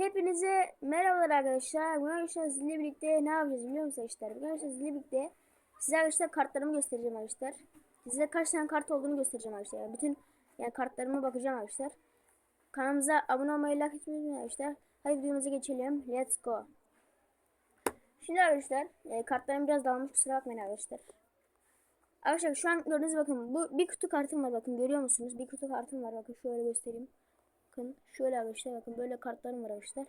Hepinize merhabalar arkadaşlar. Bugün arkadaşlar sizinle birlikte ne yapacağız biliyor musunuz arkadaşlar? Bugün arkadaşlar sizinle birlikte size arkadaşlar kartlarımı göstereceğim arkadaşlar. Size kaç tane kart olduğunu göstereceğim arkadaşlar. Yani bütün yani kartlarıma bakacağım arkadaşlar. Kanalımıza abone olmayı, like etmeyi unutmayın arkadaşlar. Hadi videomuza geçelim. Let's go. Şimdi arkadaşlar e, kartlarım biraz dağılmış kusura bakmayın arkadaşlar. Arkadaşlar şu an gördüğünüz bakın bu bir kutu kartım var bakın görüyor musunuz? Bir kutu kartım var bakın şöyle göstereyim. Bakın şöyle arkadaşlar bakın böyle kartlarım var arkadaşlar.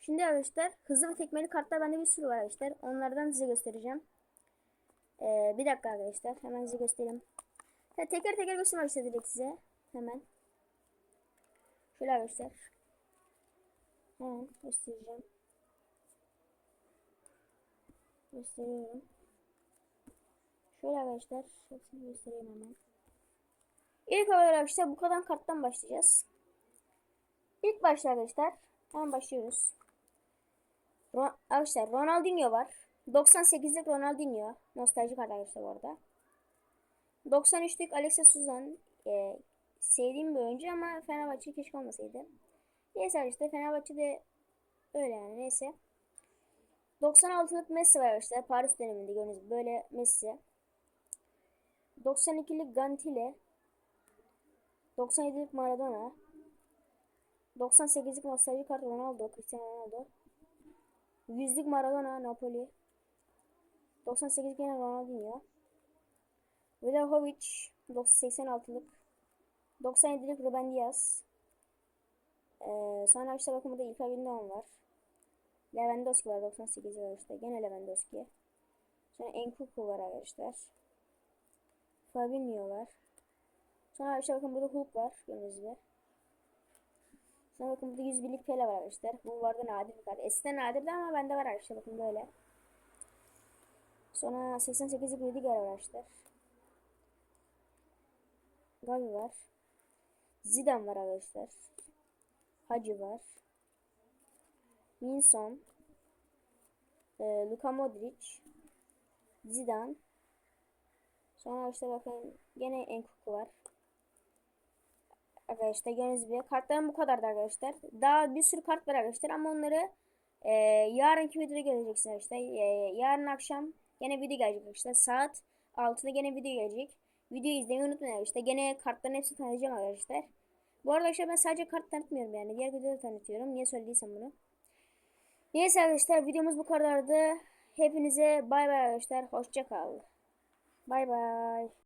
Şimdi arkadaşlar hızlı ve tekmeli kartlar bende bir sürü var arkadaşlar. Onlardan size göstereceğim. Ee, bir dakika arkadaşlar hemen size göstereyim. Ha, teker teker göstereyim arkadaşlar direkt size. Hemen. Şöyle arkadaşlar. Hemen göstereceğim. Gösteriyorum. Şöyle arkadaşlar. Hepsini göstereyim hemen. İlk olarak arkadaşlar bu kadar karttan başlayacağız. İlk başta arkadaşlar hemen başlıyoruz. Ro arkadaşlar Ronaldinho var. 98'lik Ronaldinho. Nostalji kart arkadaşlar bu arada. 93'lük Alexis Suzan. E, sevdiğim bir oyuncu ama Fenerbahçe keşke olmasaydı. Neyse arkadaşlar Fenerbahçe'de öyle yani neyse. 96'lık Messi var arkadaşlar. Paris döneminde gördüğünüz böyle Messi. 92'lik Gantile. 97'lik Maradona. 98'lik nostalji kart Ronaldo, Cristiano Ronaldo. 100'lük Maradona, Napoli. 98 gene Ronaldinho. Vlahovic, 86'lık. 97'lik Ruben Diaz. Ee, sonra işte bakın burada İlkay Gündoğan var. Lewandowski var 98 var işte. Gene Lewandowski. Sonra Enkuku var arkadaşlar. Fabinho var. Sonra işte bakın burada Hulk var. Gördüğünüz gibi. Sonra bakın burada 101'lik Pele var arkadaşlar. Bu vardı nadir bir kart. Eskiden nadirdi ama bende var arkadaşlar. Bakın böyle. Sonra 88'lik Rüdiger var arkadaşlar. Gavi var. Zidane var arkadaşlar. Hacı var. Minson. E, Luka Modric. Zidane. Sonra işte bakın gene Enkuku var. Arkadaşlar gördüğünüz gibi kartlarım bu kadardı arkadaşlar. Daha bir sürü kart var arkadaşlar ama onları e, yarınki videoda göreceksiniz arkadaşlar. E, yarın akşam gene video gelecek arkadaşlar. Saat 6'da gene video gelecek. Videoyu izlemeyi unutmayın arkadaşlar. Gene kartların hepsini tanıtacağım arkadaşlar. Bu arada arkadaşlar ben sadece kart tanıtmıyorum yani. Diğer videoda tanıtıyorum. Niye söylediysem bunu. Neyse arkadaşlar videomuz bu kadardı. Hepinize bay bay arkadaşlar. Hoşça kal. Bay bay.